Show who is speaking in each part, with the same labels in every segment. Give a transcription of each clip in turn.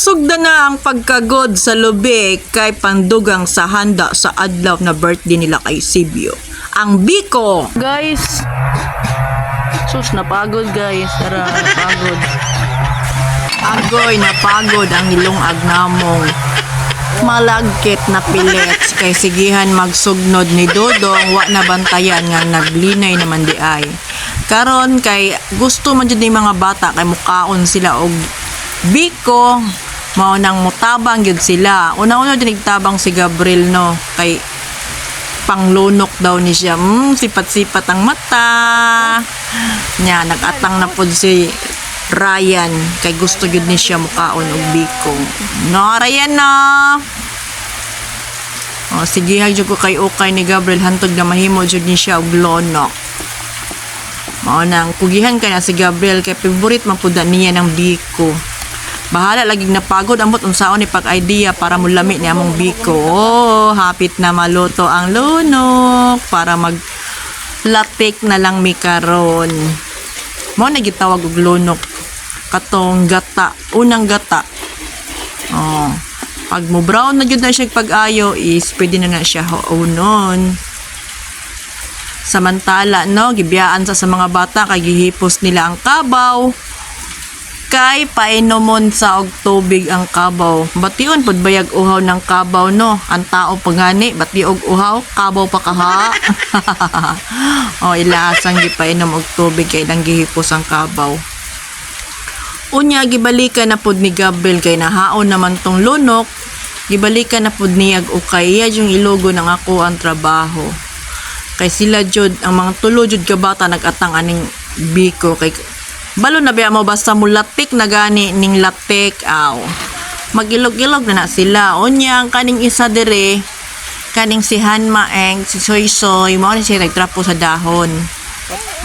Speaker 1: Nasugda na ang pagkagod sa lubi kay pandugang sa handa sa adlaw na birthday nila kay Sibyo. Ang Biko! Guys, sus napagod guys. Tara, napagod. Agoy, napagod ang nilungag namong malagkit na pillets kay sigihan magsugnod ni Dodong wa na bantayan nga naglinay naman di ay. Karon kay gusto man jud ni mga bata kay mukaon sila og biko mao nang mutabang gyud sila. Una-una din nagtabang si Gabriel no kay panglunok daw ni siya. Mm, sipat-sipat ang mata. Nya nagatang na pod si Ryan kay gusto gyud ni siya mukaon og biko. No, Ryan no. Oh, sige jud ko kay ukay ni Gabriel hantod nga mahimo jud ni siya og lonok. Mao nang kugihan ka na si Gabriel kay favorite man pud na niya ng biko. Bahala lagi napagod amot unsaon ni pag-idea para mulami ni among biko. Oh, hapit na maluto ang lunok para mag latik na lang mi karon. Mo na gitawag og lunok katong gata, unang gata. Oh. Pag mo brown na jud na siya pag-ayo is pwede na na siya haunon. Samantala, no, gibiyaan sa sa mga bata kay gihipos nila ang kabaw. Kay painomon sa tubig ang kabaw. Bation pud bayag uhaw ng kabaw no. Ang tao pagani bati og uhaw, kabaw pa kaha. o ilasang gipainom og tubig kay nang gihipos ang kabaw. Unya gibalikan na pud ni Gabriel kay nahaon naman tong lunok. Gibalikan na pud niya og ukay yung ilogo ng ako ang trabaho. Kay sila jud ang mga tulo jud ka bata nagatang aning biko kay balo na biya mo basta mulatik na gani ning latik aw. Magilog-ilog na na sila. Unya ang kaning isa dire kaning si Hanmaeng, si Soy Soy, mo ni siya nagtrapo sa dahon.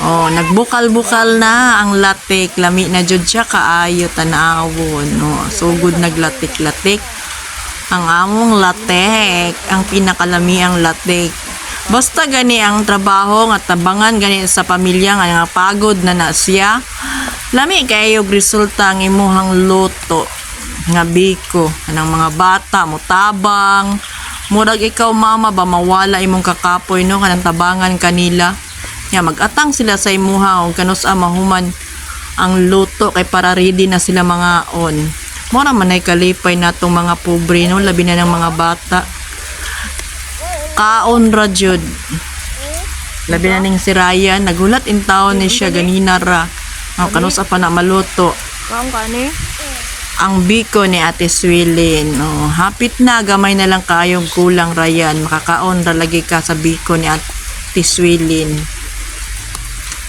Speaker 1: Oh, nagbukal-bukal na ang latik. Lami na jud siya kaayo tanawon. No, so good naglatik-latik. Ang among latek, ang pinakalami ang latik. Basta gani ang trabaho nga tabangan gani sa pamilya nga pagod na na siya. Lami kayo resulta ang imuhang luto nga biko. Anang mga bata mo tabang murag ikaw mama ba mawala imong kakapoy no? Kanang tabangan kanila. Nya magatang sila sa imuha og kanus mahuman ang luto kay para ready na sila mga on. Mo na man ay kalipay natong mga pobre no? Labi na ng mga bata. Kaon ra jud. Labi na ning si Ryan. Nagulat in taon ni siya ganina ra ang kanus pa na maluto
Speaker 2: Kaong kani?
Speaker 1: ang biko ni Ate Swilin. Oh, hapit na, gamay na lang kayong kulang Ryan. Makakaon ra lagi ka sa biko ni Ate Swilin.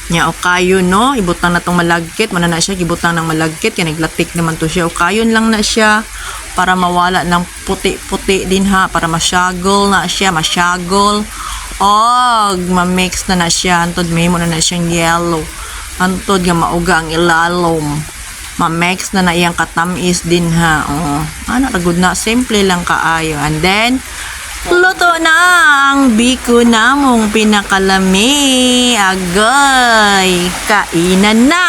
Speaker 1: Nya o kayo no, ibutang na tong malagkit, mana na siya gibutang ng malagkit, kaya naglatik naman to siya. O kayon lang na siya para mawala ng puti-puti din ha, para masyagol na siya, masyagol. Og, ma-mix na na siya, antod may mo na na siyang yellow. Antod nga mauga ang ilalom ma-mix na na iyang katamis din ha. Oh. Ano, ragod na. Simple lang kaayo. And then, luto na ang biko namong pinakalami. Agay, kainan na.